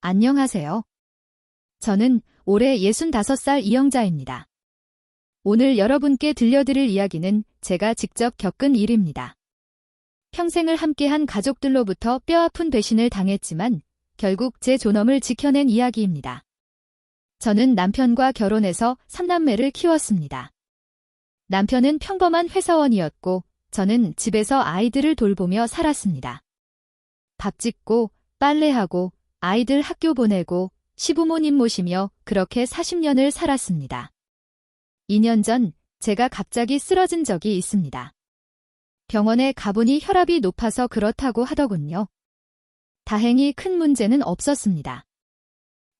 안녕하세요. 저는 올해 65살 이영자입니다. 오늘 여러분께 들려드릴 이야기는 제가 직접 겪은 일입니다. 평생을 함께한 가족들로부터 뼈아픈 배신을 당했지만 결국 제 존엄을 지켜낸 이야기입니다. 저는 남편과 결혼해서 3남매를 키웠습니다. 남편은 평범한 회사원이었고 저는 집에서 아이들을 돌보며 살았습니다. 밥 짓고 빨래하고 아이들 학교 보내고 시부모님 모시며 그렇게 40년을 살았습니다. 2년 전 제가 갑자기 쓰러진 적이 있습니다. 병원에 가보니 혈압이 높아서 그렇다고 하더군요. 다행히 큰 문제는 없었습니다.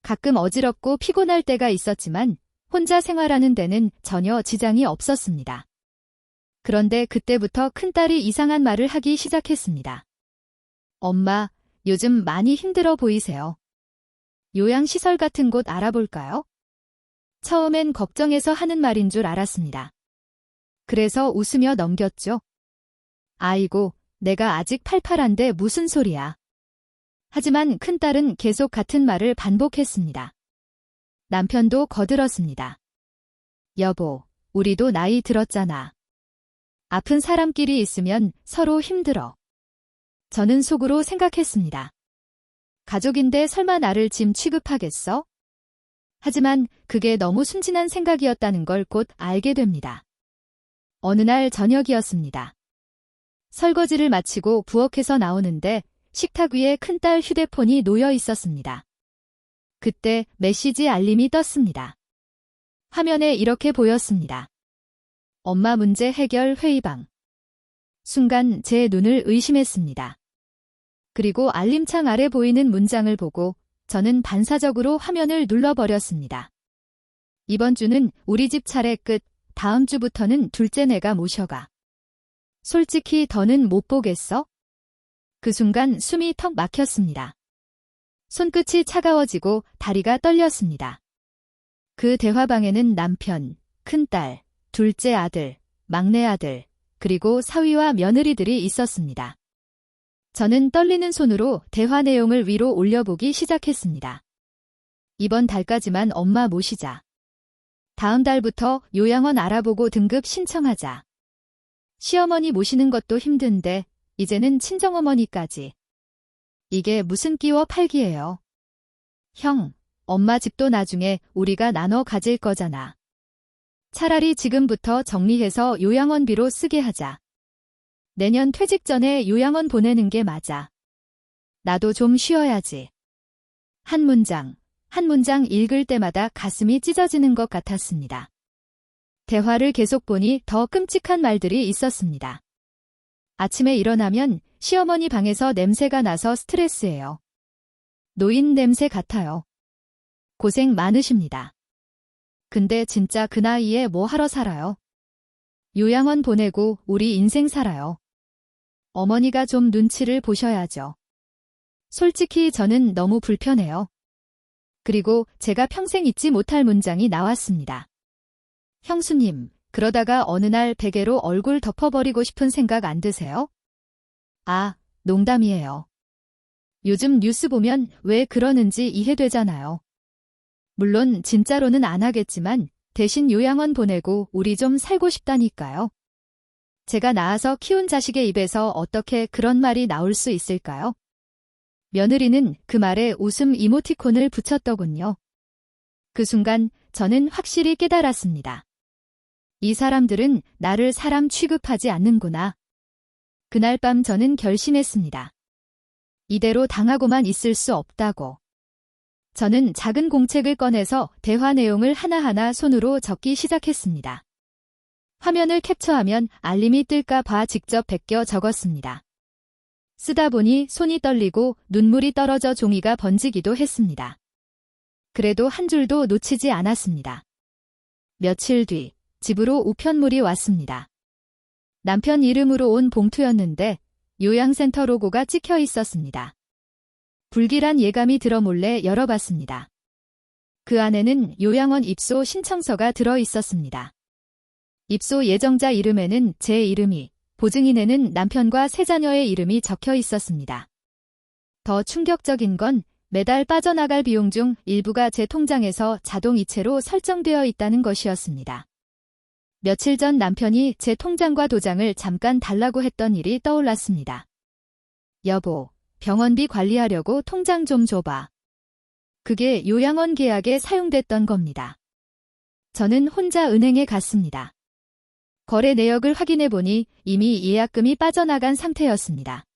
가끔 어지럽고 피곤할 때가 있었지만 혼자 생활하는 데는 전혀 지장이 없었습니다. 그런데 그때부터 큰딸이 이상한 말을 하기 시작했습니다. 엄마, 요즘 많이 힘들어 보이세요. 요양시설 같은 곳 알아볼까요? 처음엔 걱정해서 하는 말인 줄 알았습니다. 그래서 웃으며 넘겼죠. 아이고, 내가 아직 팔팔한데 무슨 소리야. 하지만 큰딸은 계속 같은 말을 반복했습니다. 남편도 거들었습니다. 여보, 우리도 나이 들었잖아. 아픈 사람끼리 있으면 서로 힘들어. 저는 속으로 생각했습니다. 가족인데 설마 나를 짐 취급하겠어? 하지만 그게 너무 순진한 생각이었다는 걸 곧 알게 됩니다. 어느 날 저녁이었습니다. 설거지를 마치고 부엌에서 나오는데 식탁 위에 큰딸 휴대폰이 놓여 있었습니다. 그때 메시지 알림이 떴습니다. 화면에 이렇게 보였습니다. 엄마 문제 해결 회의방. 순간 제 눈을 의심했습니다. 그리고 알림창 아래 보이는 문장을 보고 저는 반사적으로 화면을 눌러버렸습니다. 이번 주는 우리 집 차례 끝, 다음 주부터는 둘째 내가 모셔가. 솔직히 더는 못 보겠어? 그 순간 숨이 턱 막혔습니다. 손끝이 차가워지고 다리가 떨렸습니다. 그 대화방에는 남편, 큰딸, 둘째 아들, 막내 아들, 그리고 사위와 며느리들이 있었습니다. 저는 떨리는 손으로 대화 내용을 위로 올려보기 시작했습니다. 이번 달까지만 엄마 모시자. 다음 달부터 요양원 알아보고 등급 신청하자. 시어머니 모시는 것도 힘든데 이제는 친정어머니까지. 이게 무슨 끼워 팔기예요. 형, 엄마 집도 나중에 우리가 나눠 가질 거잖아. 차라리 지금부터 정리해서 요양원비로 쓰게 하자. 내년 퇴직 전에 요양원 보내는 게 맞아. 나도 좀 쉬어야지. 한 문장, 한 문장 읽을 때마다 가슴이 찢어지는 것 같았습니다. 대화를 계속 보니 더 끔찍한 말들이 있었습니다. 아침에 일어나면 시어머니 방에서 냄새가 나서 스트레스예요. 노인 냄새 같아요. 고생 많으십니다. 근데 진짜 그 나이에 뭐 하러 살아요? 요양원 보내고 우리 인생 살아요. 어머니가 좀 눈치를 보셔야죠. 솔직히 저는 너무 불편해요. 그리고 제가 평생 잊지 못할 문장이 나왔습니다. 형수님, 그러다가 어느 날 베개로 얼굴 덮어버리고 싶은 생각 안 드세요? 아, 농담이에요. 요즘 뉴스 보면 왜 그러는지 이해되잖아요. 물론 진짜로는 안 하겠지만 대신 요양원 보내고 우리 좀 살고 싶다니까요. 제가 낳아서 키운 자식의 입에서 어떻게 그런 말이 나올 수 있을까요? 며느리는 그 말에 웃음 이모티콘을 붙였더군요. 그 순간 저는 확실히 깨달았습니다. 이 사람들은 나를 사람 취급하지 않는구나. 그날 밤 저는 결심했습니다. 이대로 당하고만 있을 수 없다고. 저는 작은 공책을 꺼내서 대화 내용을 하나하나 손으로 적기 시작했습니다. 화면을 캡처하면 알림이 뜰까 봐 직접 베껴 적었습니다. 쓰다 보니 손이 떨리고 눈물이 떨어져 종이가 번지기도 했습니다. 그래도 한 줄도 놓치지 않았습니다. 며칠 뒤 집으로 우편물이 왔습니다. 남편 이름으로 온 봉투였는데 요양센터 로고가 찍혀 있었습니다. 불길한 예감이 들어 몰래 열어봤습니다. 그 안에는 요양원 입소 신청서가 들어 있었습니다. 입소 예정자 이름에는 제 이름이, 보증인에는 남편과 세 자녀의 이름이 적혀 있었습니다. 더 충격적인 건 매달 빠져나갈 비용 중 일부가 제 통장에서 자동 이체로 설정되어 있다는 것이었습니다. 며칠 전 남편이 제 통장과 도장을 잠깐 달라고 했던 일이 떠올랐습니다. 여보, 병원비 관리하려고 통장 좀 줘봐. 그게 요양원 계약에 사용됐던 겁니다. 저는 혼자 은행에 갔습니다. 거래 내역을 확인해 보니 이미 예약금이 빠져나간 상태였습니다.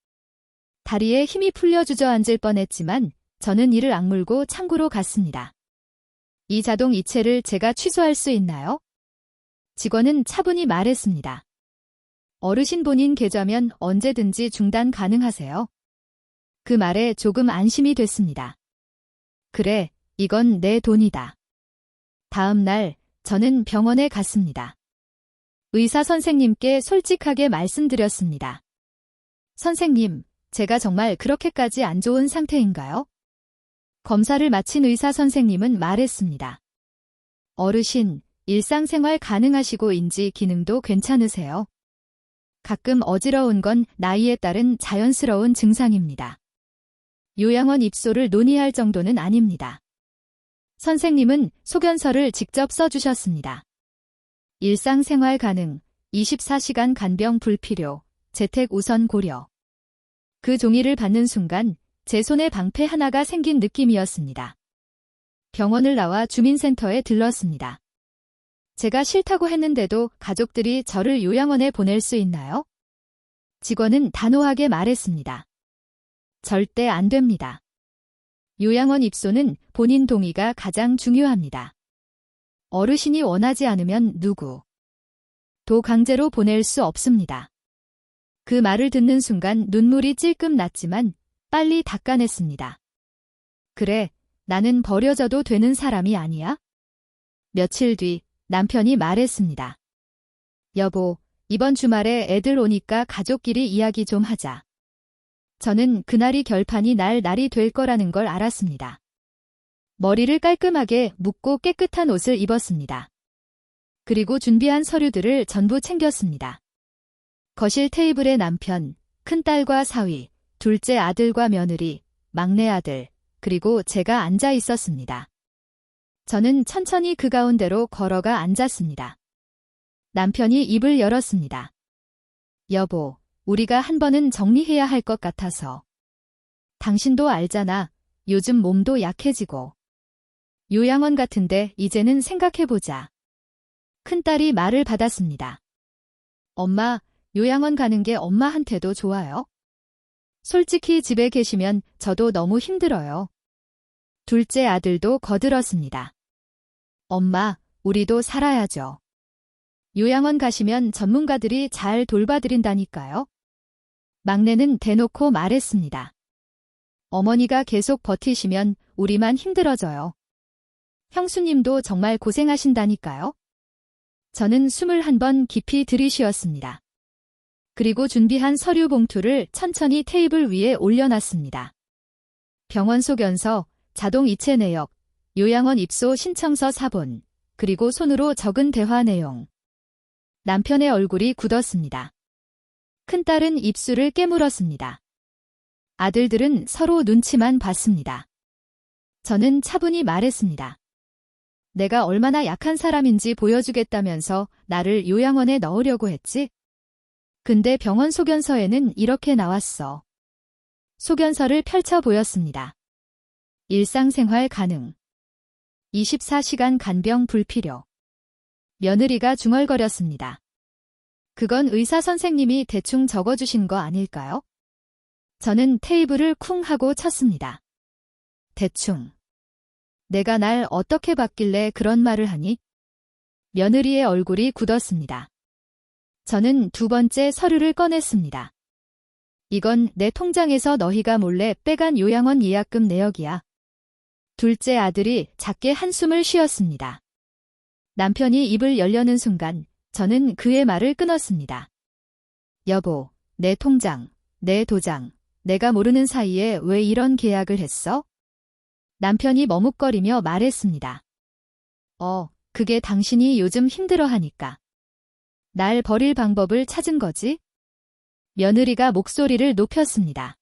다리에 힘이 풀려 주저앉을 뻔했지만 저는 이를 악물고 창구로 갔습니다. 이 자동 이체를 제가 취소할 수 있나요? 직원은 차분히 말했습니다. 어르신 본인 계좌면 언제든지 중단 가능하세요. 그 말에 조금 안심이 됐습니다. 그래, 이건 내 돈이다. 다음 날 저는 병원에 갔습니다. 의사 선생님께 솔직하게 말씀드렸습니다. 선생님, 제가 정말 그렇게까지 안 좋은 상태인가요? 검사를 마친 의사 선생님은 말했습니다. 어르신, 일상생활 가능하시고 인지 기능도 괜찮으세요. 가끔 어지러운 건 나이에 따른 자연스러운 증상입니다. 요양원 입소를 논의할 정도는 아닙니다. 선생님은 소견서를 직접 써주셨습니다. 일상생활 가능, 24시간 간병 불필요, 재택 우선 고려. 그 종이를 받는 순간 제 손에 방패 하나가 생긴 느낌이었습니다. 병원을 나와 주민센터에 들렀습니다. 제가 싫다고 했는데도 가족들이 저를 요양원에 보낼 수 있나요? 직원은 단호하게 말했습니다. 절대 안 됩니다. 요양원 입소는 본인 동의가 가장 중요합니다. 어르신이 원하지 않으면 누구 도 강제로 보낼 수 없습니다. 그 말을 듣는 순간 눈물이 찔끔 났지만 빨리 닦아냈습니다. 그래, 나는 버려져도 되는 사람이 아니야? 며칠 뒤 남편이 말했습니다. 여보, 이번 주말에 애들 오니까 가족끼리 이야기 좀 하자. 저는 그날이 결판이 날 날이 될 거라는 걸 알았습니다. 머리를 깔끔하게 묶고 깨끗한 옷을 입었습니다. 그리고 준비한 서류들을 전부 챙겼습니다. 거실 테이블에 남편, 큰딸과 사위, 둘째 아들과 며느리, 막내 아들, 그리고 제가 앉아 있었습니다. 저는 천천히 그 가운데로 걸어가 앉았습니다. 남편이 입을 열었습니다. 여보, 우리가 한 번은 정리해야 할 것 같아서. 당신도 알잖아. 요즘 몸도 약해지고. 요양원 같은데 이제는 생각해보자. 큰딸이 말을 받았습니다. 엄마, 요양원 가는 게 엄마한테도 좋아요? 솔직히 집에 계시면 저도 너무 힘들어요. 둘째 아들도 거들었습니다. 엄마, 우리도 살아야죠. 요양원 가시면 전문가들이 잘 돌봐드린다니까요. 막내는 대놓고 말했습니다. 어머니가 계속 버티시면 우리만 힘들어져요. 형수님도 정말 고생하신다니까요. 저는 숨을 한 번 깊이 들이쉬었습니다. 그리고 준비한 서류 봉투를 천천히 테이블 위에 올려놨습니다. 병원 소견서, 자동 이체 내역, 요양원 입소 신청서 사본, 그리고 손으로 적은 대화 내용. 남편의 얼굴이 굳었습니다. 큰딸은 입술을 깨물었습니다. 아들들은 서로 눈치만 봤습니다. 저는 차분히 말했습니다. 내가 얼마나 약한 사람인지 보여주겠다면서 나를 요양원에 넣으려고 했지? 근데 병원 소견서에는 이렇게 나왔어. 소견서를 펼쳐 보였습니다. 일상생활 가능. 24시간 간병 불필요. 며느리가 중얼거렸습니다. 그건 의사 선생님이 대충 적어주신 거 아닐까요? 저는 테이블을 쿵 하고 쳤습니다. 대충. 내가 날 어떻게 봤길래 그런 말을 하니? 며느리의 얼굴이 굳었습니다. 저는 두 번째 서류를 꺼냈습니다. 이건 내 통장에서 너희가 몰래 빼간 요양원 예약금 내역이야. 둘째 아들이 작게 한숨을 쉬었습니다. 남편이 입을 열려는 순간 저는 그의 말을 끊었습니다. 여보, 내 통장, 내 도장, 내가 모르는 사이에 왜 이런 계약을 했어? 남편이 머뭇거리며 말했습니다. 어, 그게 당신이 요즘 힘들어 하니까. 날 버릴 방법을 찾은 거지? 며느리가 목소리를 높였습니다.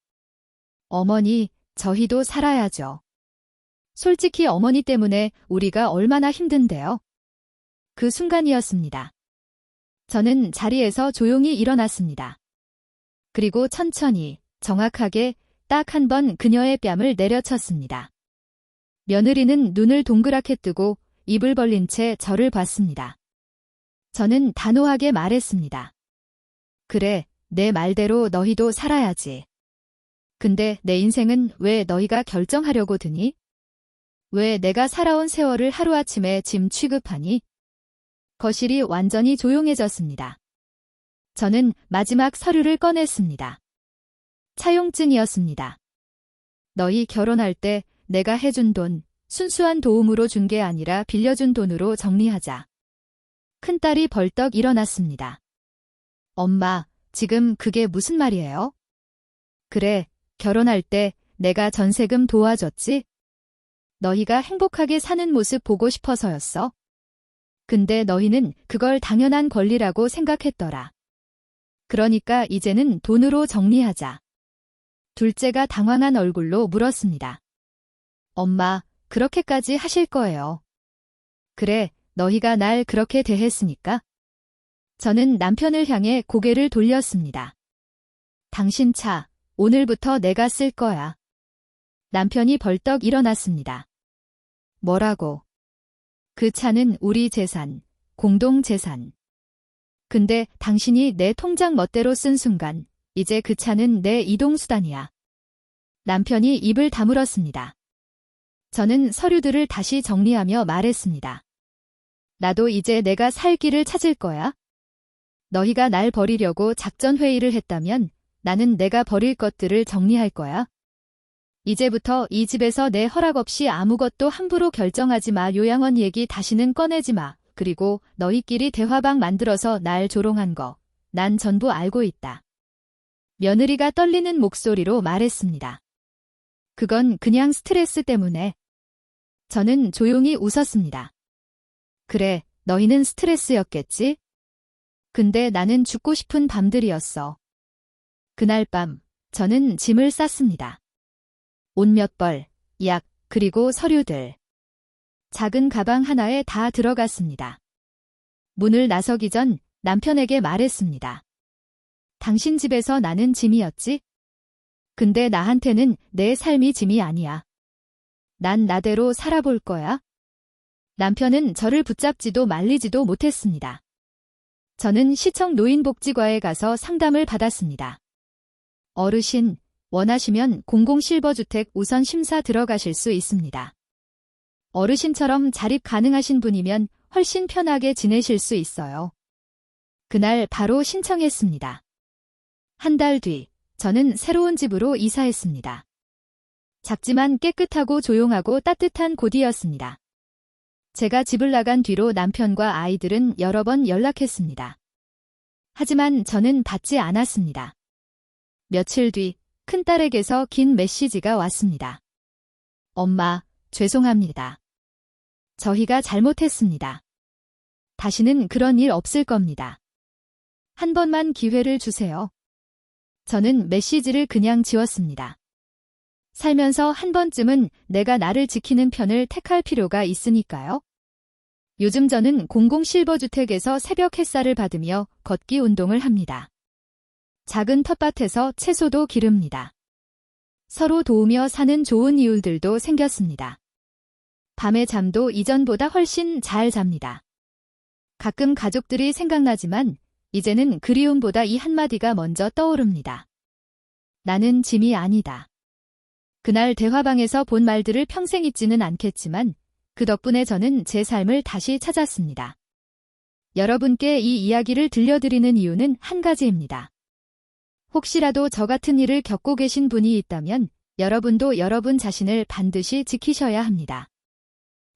어머니, 저희도 살아야죠. 솔직히 어머니 때문에 우리가 얼마나 힘든데요. 그 순간이었습니다. 저는 자리에서 조용히 일어났습니다. 그리고 천천히, 정확하게 딱 한 번 그녀의 뺨을 내려쳤습니다. 며느리는 눈을 동그랗게 뜨고 입을 벌린 채 저를 봤습니다. 저는 단호하게 말했습니다. 그래, 내 말대로 너희도 살아야지. 근데 내 인생은 왜 너희가 결정하려고 드니? 왜 내가 살아온 세월을 하루아침에 짐 취급하니? 거실이 완전히 조용해졌습니다. 저는 마지막 서류를 꺼냈습니다. 차용증이었습니다. 너희 결혼할 때 내가 해준 돈, 순수한 도움으로 준 게 아니라 빌려준 돈으로 정리하자. 큰딸이 벌떡 일어났습니다. 엄마, 지금 그게 무슨 말이에요? 그래, 결혼할 때 내가 전세금 도와줬지? 너희가 행복하게 사는 모습 보고 싶어서였어. 근데 너희는 그걸 당연한 권리라고 생각했더라. 그러니까 이제는 돈으로 정리하자. 둘째가 당황한 얼굴로 물었습니다. 엄마, 그렇게까지 하실 거예요. 그래, 너희가 날 그렇게 대했으니까. 저는 남편을 향해 고개를 돌렸습니다. 당신 차, 오늘부터 내가 쓸 거야. 남편이 벌떡 일어났습니다. 뭐라고? 그 차는 우리 재산, 공동 재산. 근데 당신이 내 통장 멋대로 쓴 순간, 이제 그 차는 내 이동수단이야. 남편이 입을 다물었습니다. 저는 서류들을 다시 정리하며 말했습니다. 나도 이제 내가 살 길을 찾을 거야. 너희가 날 버리려고 작전 회의를 했다면 나는 내가 버릴 것들을 정리할 거야. 이제부터 이 집에서 내 허락 없이 아무것도 함부로 결정하지 마. 요양원 얘기 다시는 꺼내지 마. 그리고 너희끼리 대화방 만들어서 날 조롱한 거. 난 전부 알고 있다. 며느리가 떨리는 목소리로 말했습니다. 그건 그냥 스트레스 때문에. 저는 조용히 웃었습니다. 그래, 너희는 스트레스였겠지? 근데 나는 죽고 싶은 밤들이었어. 그날 밤, 저는 짐을 쌌습니다. 옷몇 벌, 약, 그리고 서류들. 작은 가방 하나에 다 들어갔습니다. 문을 나서기 전 남편에게 말했습니다. 당신 집에서 나는 짐이었지? 근데 나한테는 내 삶이 짐이 아니야. 난 나대로 살아볼 거야. 남편은 저를 붙잡지도 말리지도 못했습니다. 저는 시청 노인복지과에 가서 상담을 받았습니다. 어르신, 원하시면 공공실버주택 우선 심사 들어가실 수 있습니다. 어르신처럼 자립 가능하신 분이면 훨씬 편하게 지내실 수 있어요. 그날 바로 신청했습니다. 한 달 뒤, 저는 새로운 집으로 이사했습니다. 작지만 깨끗하고 조용하고 따뜻한 곳이었습니다. 제가 집을 나간 뒤로 남편과 아이들은 여러 번 연락했습니다. 하지만 저는 받지 않았습니다. 며칠 뒤 큰딸에게서 긴 메시지가 왔습니다. 엄마, 죄송합니다. 저희가 잘못했습니다. 다시는 그런 일 없을 겁니다. 한 번만 기회를 주세요. 저는 메시지를 그냥 지웠습니다. 살면서 한 번쯤은 내가 나를 지키는 편을 택할 필요가 있으니까요. 요즘 저는 공공 실버주택에서 새벽 햇살을 받으며 걷기 운동을 합니다. 작은 텃밭에서 채소도 기릅니다. 서로 도우며 사는 좋은 이웃들도 생겼습니다. 밤의 잠도 이전보다 훨씬 잘 잡니다. 가끔 가족들이 생각나지만 이제는 그리움보다 이 한마디가 먼저 떠오릅니다. 나는 짐이 아니다. 그날 대화방에서 본 말들을 평생 잊지는 않겠지만 그 덕분에 저는 제 삶을 다시 찾았습니다. 여러분께 이 이야기를 들려드리는 이유는 한 가지입니다. 혹시라도 저 같은 일을 겪고 계신 분이 있다면 여러분도 여러분 자신을 반드시 지키셔야 합니다.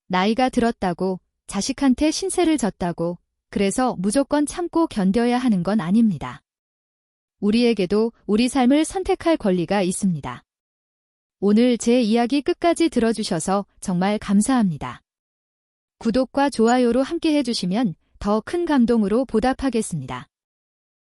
나이가 들었다고 자식한테 신세를 졌다고 그래서 무조건 참고 견뎌야 하는 건 아닙니다. 우리에게도 우리 삶을 선택할 권리가 있습니다. 오늘 제 이야기 끝까지 들어주셔서 정말 감사합니다. 구독과 좋아요로 함께 해주시면 더 큰 감동으로 보답하겠습니다.